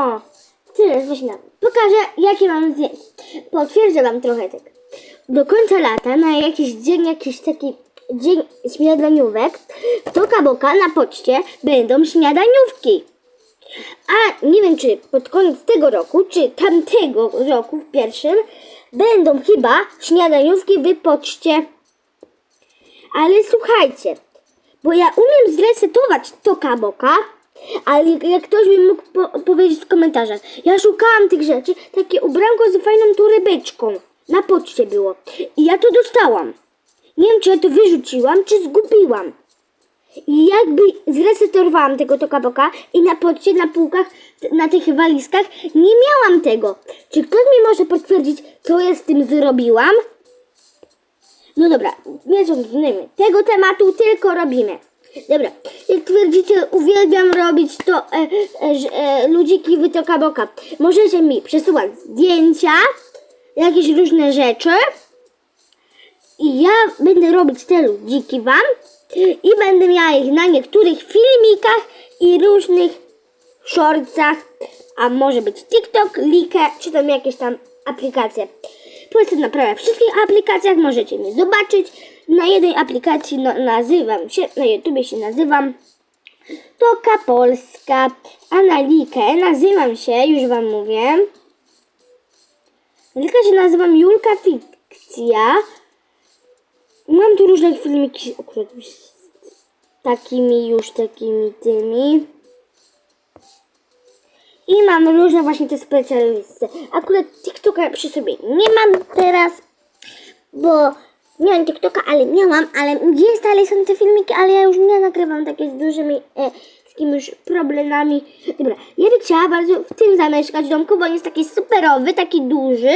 O, tyle właśnie nam. Pokażę, jakie mam zdjęcia. Potwierdzę wam trochę tak. Do końca lata, na jakiś dzień, jakiś taki dzień śniadaniówek, w Toka Boka na poczcie będą śniadaniówki. A nie wiem, czy pod koniec tego roku, czy tamtego roku w pierwszym, będą chyba śniadaniówki w poczcie. Ale słuchajcie, bo ja umiem zresetować Toka Boka, ale jak- jak ktoś mi mógł po- powiedzieć w komentarzach, ja szukałam tych rzeczy, takie ubranko z fajną torebeczką, na poczcie było. I ja to dostałam. Nie wiem, czy ja to wyrzuciłam, czy zgubiłam. I jakby zresetowałam tego Toka Boka i na poczcie, na półkach, na tych walizkach nie miałam tego. Czy ktoś mi może potwierdzić, co ja z tym zrobiłam? No dobra, nie ciągniemy tego tematu, tylko robimy. Dobra, jak twierdzicie, uwielbiam robić to e, e, e, ludziki wytoka boka. Możecie mi przesyłać zdjęcia, jakieś różne rzeczy i ja będę robić te ludziki wam i będę miała ich na niektórych filmikach i różnych shortsach, a może być TikTok, Like, czy tam jakieś tam aplikacje. Polecam na prawie wszystkich aplikacjach, możecie mnie zobaczyć. Na jednej aplikacji no, nazywam się, na YouTubie się nazywam Toka Polska, a na Like nazywam się, już wam mówię, na Like się nazywam Julka Fikcja. Mam tu różne filmiki, z takimi już takimi tymi. I mam różne właśnie te specjaliste. Akurat TikToka przy sobie nie mam teraz, bo miałam TikToka, ale miałam, ale jest dalej są te filmiki, ale ja już nie nagrywam takie z dużymi, e, z jakimiś problemami. Dobra, ja bym chciała bardzo w tym zamieszkać domku, bo on jest taki superowy, taki duży.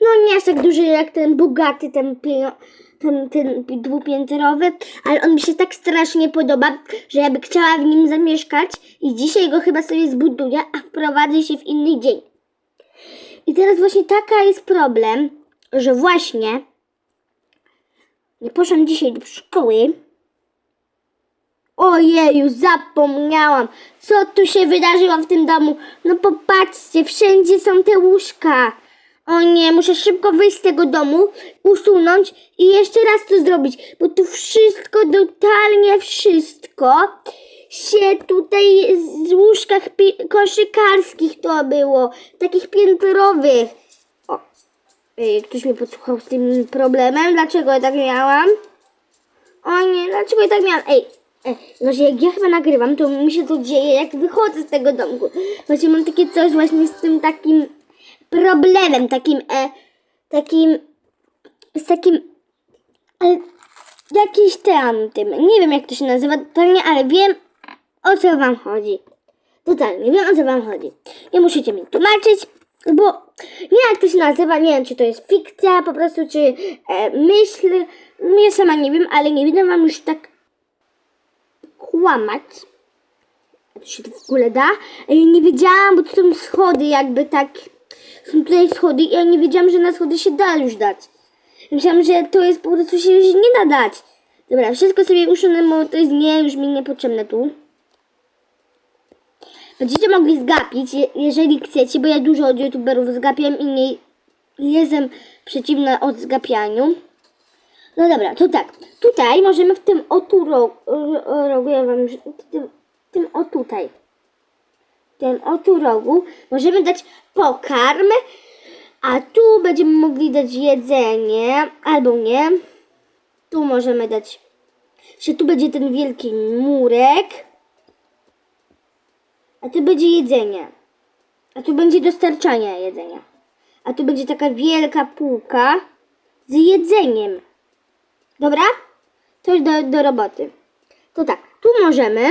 No nie aż tak duży jak ten bogaty, ten, pio- ten, ten dwupiętrowy, ale on mi się tak strasznie podoba, że ja bym chciała w nim zamieszkać i dzisiaj go chyba sobie zbuduję, a wprowadzę się w inny dzień. I teraz właśnie taka jest problem, że właśnie nie poszłam dzisiaj do szkoły. Ojeju, zapomniałam, co tu się wydarzyło w tym domu. No popatrzcie, wszędzie są te łóżka. O nie, muszę szybko wyjść z tego domu, usunąć i jeszcze raz to zrobić, bo tu wszystko, totalnie wszystko się tutaj z łóżkach koszykarskich to było, takich piętrowych. O, Ej, ktoś mnie podsłuchał z tym problemem, dlaczego ja tak miałam? O nie, dlaczego ja tak miałam? Ej, ej, znaczy jak ja chyba nagrywam, to mi się to dzieje, jak wychodzę z tego domku. Właśnie mam takie coś właśnie z tym takim problemem, takim, e, takim, z takim, e, jakiś tam tym, nie wiem jak to się nazywa totalnie, ale wiem o co wam chodzi. Totalnie, wiem o co wam chodzi. Nie musicie mi tłumaczyć, bo nie wiem jak to się nazywa, nie wiem czy to jest fikcja po prostu, czy e, myśl, ja sama nie wiem, ale nie będę wam już tak kłamać. A to się w ogóle da? Ja nie wiedziałam, bo to są schody jakby tak, są tutaj schody i ja nie wiedziałam, że na schody się da już dać. Myślałam, że to jest po prostu się już nie da dać. Dobra, wszystko sobie usunę, to jest nie, już mi niepotrzebne tu. Będziecie mogli zgapić, je- jeżeli chcecie, bo ja dużo od youtuberów zgapiam i nie jestem przeciwna od zgapianiu. No dobra, to tak. Tutaj możemy w tym otu rogu, rogu ja wam, w tym, w tym o tutaj. W tym otu rogu możemy dać pokarm, a tu będziemy mogli dać jedzenie, albo nie. Tu możemy dać, że tu będzie ten wielki murek, a tu będzie jedzenie, a tu będzie dostarczanie jedzenia, a tu będzie taka wielka półka z jedzeniem. Dobra? Już do, do roboty. To tak, tu możemy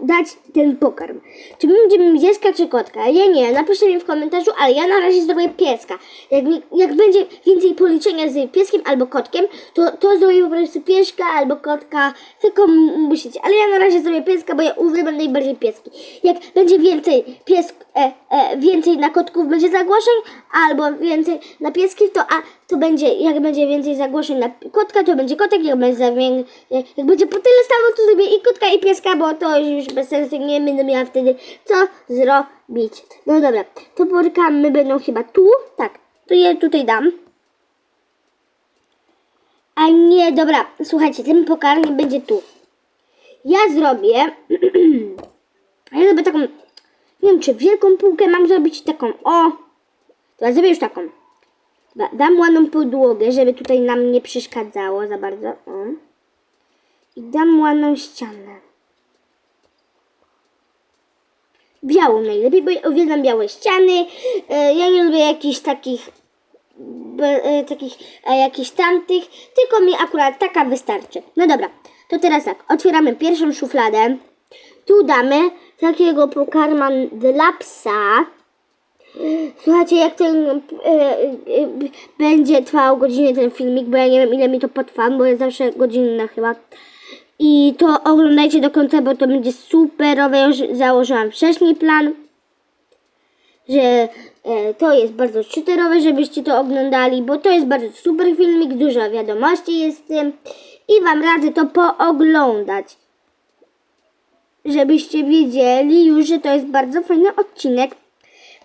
dać ten pokarm. Czy my będziemy pieska czy kotka? Ja nie, napiszcie mi w komentarzu, ale ja na razie zrobię pieska. Jak, jak będzie więcej policzenia z pieskiem albo kotkiem, to, to zrobię po prostu pieska albo kotka, tylko musicie. Ale ja na razie zrobię pieska, bo ja uwielbiam najbardziej pieski. Jak będzie więcej piesk, e, e, więcej na kotków będzie zagłoszeń, albo więcej na pieski, to, a, to będzie, jak będzie więcej zagłoszeń na kotka, to będzie kotek, jak będzie, zawię- jak będzie po tyle stało, to zrobię i kotka, i pieska, bo to już bez sensu, nie będę miała wtedy co zrobić. No dobra, to porkamy będą chyba tu, tak, to je tutaj dam. A nie, dobra, słuchajcie, ten pokarm będzie tu. Ja zrobię, ja zrobię taką, nie wiem, czy wielką półkę mam zrobić taką, o, Dobra, zrobię już taką. Dam ładną podłogę, żeby tutaj nam nie przeszkadzało za bardzo. O. I dam ładną ścianę. Białą najlepiej, bo ja uwielbiam białe ściany. E, ja nie lubię jakichś takich e, takich e, jakichś tamtych, tylko mi akurat taka wystarczy. No dobra, to teraz tak, otwieramy pierwszą szufladę. Tu damy takiego pokarma dla psa. Słuchajcie, jak ten e, e, będzie trwał godzinę ten filmik, bo ja nie wiem ile mi to potrwa, bo jest zawsze godzinna chyba. I to oglądajcie do końca, bo to będzie superowe. Ja już założyłam wcześniej plan, że e, to jest bardzo czyterowe, żebyście to oglądali, bo to jest bardzo super filmik, dużo wiadomości jest w tym i Wam radzę to pooglądać żebyście wiedzieli już, że to jest bardzo fajny odcinek,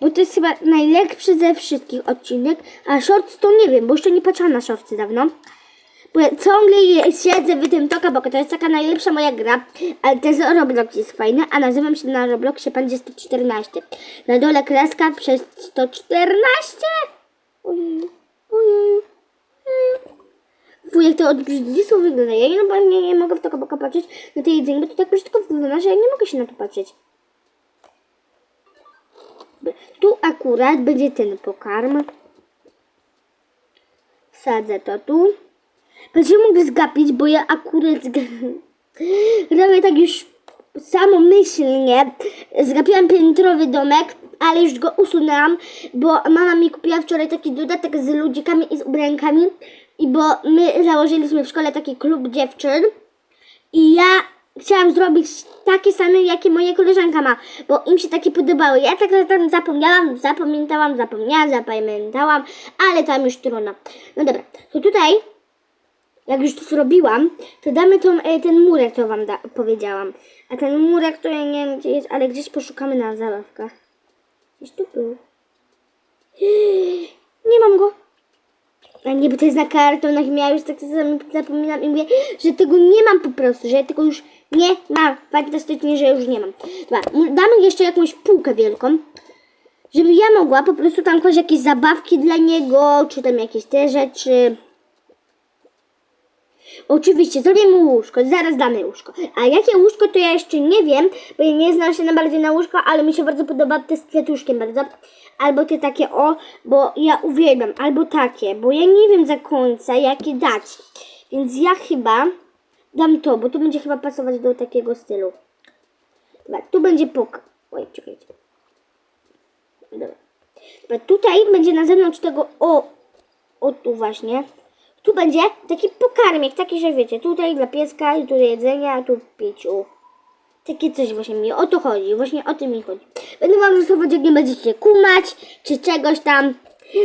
bo to jest chyba najlepszy ze wszystkich odcinek, a shorts to nie wiem, bo jeszcze nie patrzyłam na shortsy dawno. Bo ja ciągle siedzę w tym Toka Boka, to jest taka najlepsza moja gra, ale też Roblox jest fajny, a nazywam się na Robloxie Pandzie 114. Na dole kreska przez 114? Ojej, ojej, ojej. Wujek to od brzydlictwo wygląda. Ja nie, nie, nie mogę w Toka Boka patrzeć na te jedzenie, bo to tak brzydko wygląda, że ja nie mogę się na to patrzeć. Tu akurat będzie ten pokarm. Wsadzę to tu. Będziemy mogli zgapić, bo ja akurat robię tak już samomyślnie. Zgapiłam piętrowy domek, ale już go usunęłam, bo mama mi kupiła wczoraj taki dodatek z ludzikami i z ubrankami. I bo my założyliśmy w szkole taki klub dziewczyn. I ja chciałam zrobić takie same, jakie moja koleżanka ma, bo im się takie podobały. Ja tak tam zapomniałam, zapamiętałam, zapomniałam, zapamiętałam, ale tam już trudno. No dobra, to tutaj, jak już to zrobiłam, to damy tą, e, ten murek, co wam da, powiedziałam. A ten murek to ja nie wiem gdzie jest, ale gdzieś poszukamy na zabawkach. Gdzieś tu był. Nie mam go. A niby to jest na kartonach, ja już tak zapominam i mówię, że tego nie mam po prostu, że ja tego już nie mam. Fantastycznie, że już nie mam. Dobra, damy jeszcze jakąś półkę wielką, żeby ja mogła po prostu tam kłaść jakieś zabawki dla niego, czy tam jakieś te rzeczy. Oczywiście, zrobię mu łóżko, zaraz damy łóżko. A jakie łóżko, to ja jeszcze nie wiem, bo ja nie znam się na bardziej na łóżko, ale mi się bardzo podoba te z kwiatuszkiem bardzo. Albo te takie o, bo ja uwielbiam, albo takie, bo ja nie wiem za końca, jakie dać. Więc ja chyba dam to, bo to będzie chyba pasować do takiego stylu. Dobra, tu będzie pok... Oj, czekajcie. Dobra. Dobra, tutaj będzie na zewnątrz tego, o, o tu właśnie. Tu będzie taki pokarmik, taki, że wiecie, tutaj dla pieska i tu do jedzenia, tu piciu. Takie coś właśnie mi o to chodzi, właśnie o tym mi chodzi. Będę wam rysować, jak nie będziecie kumać, czy czegoś tam.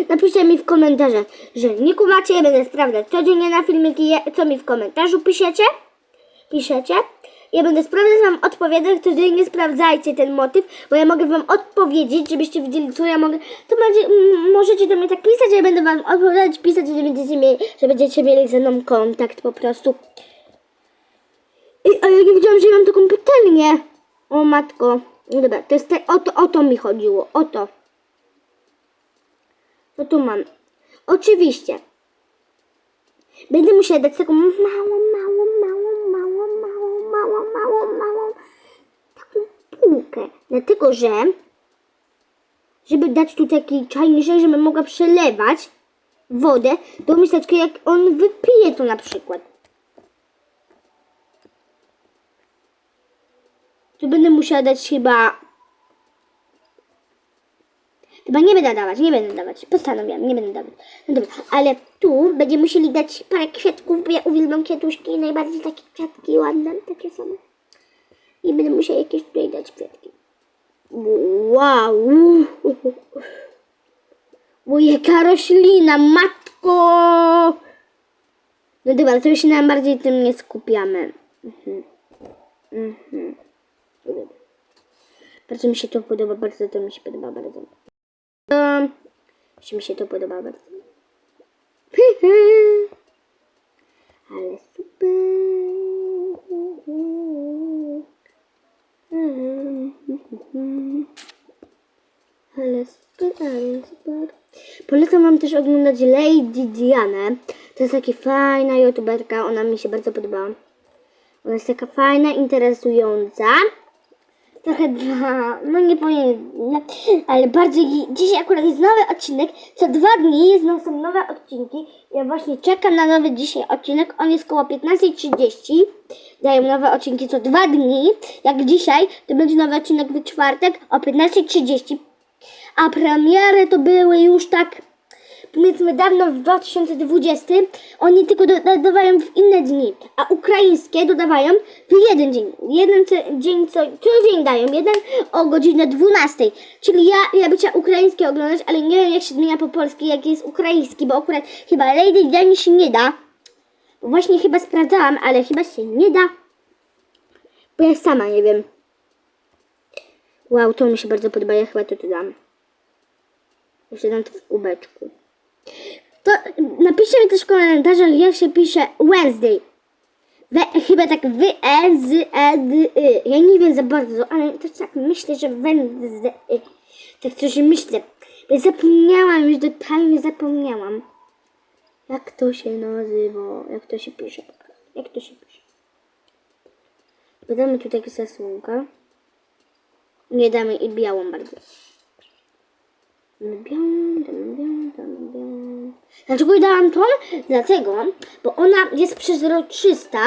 Napiszcie mi w komentarzach, że nie kumacie, będę sprawdzać codziennie na filmiki, co mi w komentarzu piszecie. Piszecie. Ja będę sprawdzać wam odpowiadać, codziennie sprawdzajcie ten motyw, bo ja mogę wam odpowiedzieć, żebyście widzieli, co ja mogę. To będzie, możecie do mnie tak pisać, ja będę wam odpowiadać, pisać, że będziecie mieli, że będziecie mieli ze mną kontakt po prostu. Ej, a ja nie wiedziałam, że mam taką patelnię. O matko. No dobra, to jest te, o, to, o to mi chodziło, o to. Co tu mam? Oczywiście. Będę musiała dać taką małą, małą, małą, małą, małą, taką półkę. Dlatego, że żeby dać tu taki czajniczek, żebym mogła przelewać wodę do miseczki, jak on wypije to na przykład. Tu będę musiała dać chyba... Chyba nie będę dawać, nie będę dawać. Postanowiłam, nie będę dawać. No dobra, ale tu będziemy musieli dać parę kwiatków, bo ja uwielbiam kwiatuszki, najbardziej takie kwiatki ładne, takie same. I będę musiała jakieś tutaj dać kwiatki. Wow! Bo jaka roślina, matko No dobra, to już się nam bardziej tym nie skupiamy. Mhm. Mhm. Bardzo mi się to podoba, bardzo to mi się podoba, bardzo. No, jeszcze mi się to podoba bardzo. Ale super. Ale Polecam wam też oglądać Lady Dianę. To jest taka fajna youtuberka, ona mi się bardzo podobała. Ona jest taka fajna, interesująca. Trochę dla, no nie powiem, ale bardziej, dzisiaj akurat jest nowy odcinek, co dwa dni jest, są nowe odcinki. Ja właśnie czekam na nowy dzisiaj odcinek, on jest koło 15.30, dają nowe odcinki co dwa dni. Jak dzisiaj, to będzie nowy odcinek w czwartek o 15.30, a premiery to były już tak powiedzmy dawno w 2020 oni tylko do- dodawają w inne dni, a ukraińskie dodawają w jeden dzień. Jeden dzień co, co dzień dają, jeden o godzinie 12. Czyli ja, ja by chciała ukraińskie oglądać, ale nie wiem jak się zmienia po polski, jak jest ukraiński, bo akurat chyba Lady Diana się nie da. Właśnie chyba sprawdzałam, ale chyba się nie da. Bo ja sama nie wiem. Wow, to mi się bardzo podoba, ja chyba to tu dam. Jeszcze dam to w kubeczku. To napiszcie mi też w komentarzach, jak się pisze Wednesday. We, chyba tak wy, e, z, e, d, y. Ja nie wiem za bardzo, ale też tak myślę, że Wednesday. Tak coś myślę. Zapomniałam, już totalnie zapomniałam. Jak to się nazywa? Jak to się pisze? Jak to się pisze? Dodamy tu takie zasłonka. Nie damy i białą bardzo. Dlaczego jej dałam tą? Dlatego, bo ona jest przezroczysta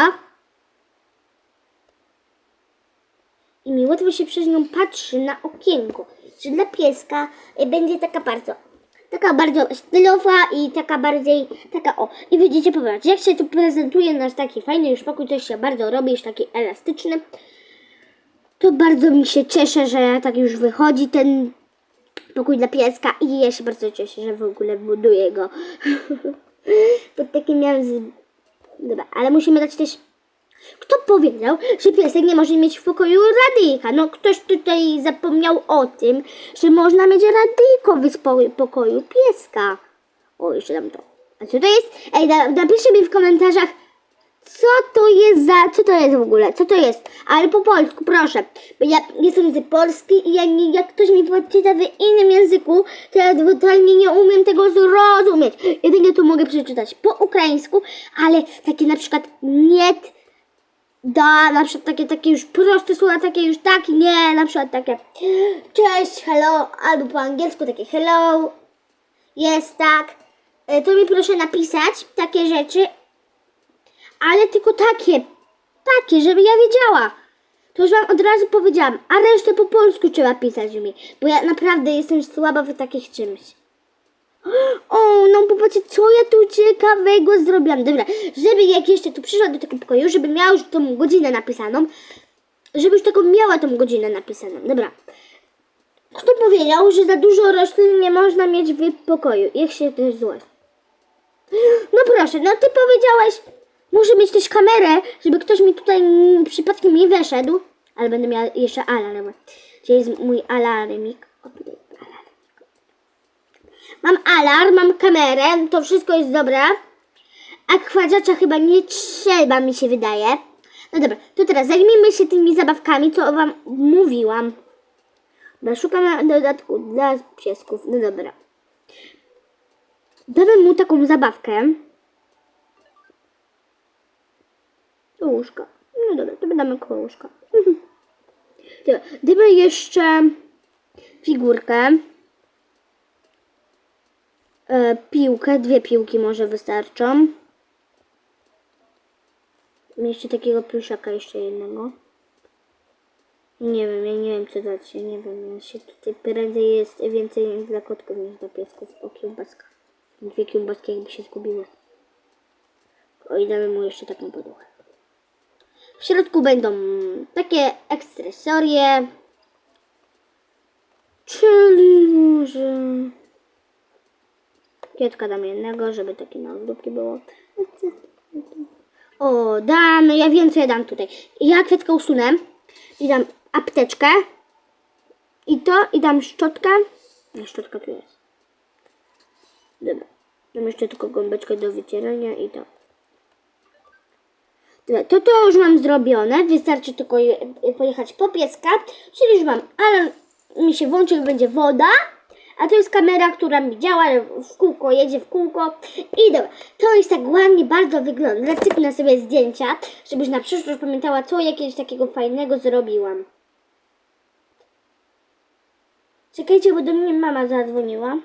i mi łatwo się przez nią patrzy na okienko. Że dla pieska y, będzie taka bardzo, taka bardzo stylowa i taka bardziej, taka o. I widzicie, popatrzcie, jak się tu prezentuje nasz taki fajny już pokój, coś się bardzo robi, już taki elastyczny. To bardzo mi się cieszę, że tak już wychodzi ten pokój dla pieska i ja się bardzo cieszę, że w ogóle buduję go. Pod takim miałem z... Dobra, ale musimy dać też... Kto powiedział, że piesek nie może mieć w pokoju radyjka? No ktoś tutaj zapomniał o tym, że można mieć radyjko w pokoju pieska. O, jeszcze dam to. A co to jest? Ej, na, napiszcie mi w komentarzach, co to jest za... Co to jest w ogóle? Co to jest? Ale po polsku, proszę. Bo ja jestem z Polski i ja nie, jak ktoś mi podczyta w innym języku, to ja totalnie nie umiem tego zrozumieć. Jedynie tu mogę przeczytać po ukraińsku, ale takie na przykład nie da, na przykład takie, takie już proste słowa, takie już tak, nie, na przykład takie cześć, hello, albo po angielsku takie hello, jest tak. E, To mi proszę napisać takie rzeczy, ale tylko takie, takie, żeby ja wiedziała. To już wam od razu powiedziałam, a resztę po polsku trzeba pisać mi, bo ja naprawdę jestem słaba w takich czymś. O, no popatrzcie, co ja tu ciekawego zrobiłam. Dobra, żeby jak jeszcze tu przyszła do tego pokoju, żeby miała już tą godzinę napisaną, żeby już taką miała tą godzinę napisaną. Dobra. Kto powiedział, że za dużo roślin nie można mieć w pokoju? Jak się to złe. No proszę, no ty powiedziałeś, muszę mieć też kamerę, żeby ktoś mi tutaj przypadkiem nie weszedł. Ale będę miała jeszcze alarm. Gdzie jest mój alarmik? O, tutaj alarm. Mam alarm, mam kamerę, to wszystko jest dobre. Akwariacza chyba nie trzeba, mi się wydaje. No dobra, to teraz zajmijmy się tymi zabawkami, co wam mówiłam. Dobra, szukamy dodatku dla piesków. No dobra. Damy mu taką zabawkę. Do łóżka. No dobra, to damy koło łóżka. Dobra, damy jeszcze figurkę. E, piłkę, dwie piłki może wystarczą. Jeszcze takiego pluszaka jeszcze jednego. Nie wiem, ja nie wiem co dać, ja nie wiem, ja się tutaj prędzej jest więcej dla kotków niż dla piesków. O kiełbaska. Dwie kiełbaski jakby się zgubiły. O i damy mu jeszcze taką poduchę. W środku będą takie akcesorie. Czyli może... Kietka dam jednego, żeby takie malutkie było. O, dam, ja wiem co ja dam tutaj. Ja kwiatka usunę i dam apteczkę. I to, i dam szczotkę. Nie, szczotka tu jest. Dobra. Dam jeszcze tylko gąbeczkę do wycierania i to. To to już mam zrobione. Wystarczy tylko je- pojechać po pieska. Czyli już mam alarm mi się włączy będzie woda. A to jest kamera, która mi działa w kółko, jedzie w kółko. I dobra, to jest tak ładnie bardzo wygląda. Cyknę sobie zdjęcia, żebyś na przyszłość pamiętała, co jakiegoś takiego fajnego zrobiłam. Czekajcie, bo do mnie mama zadzwoniła.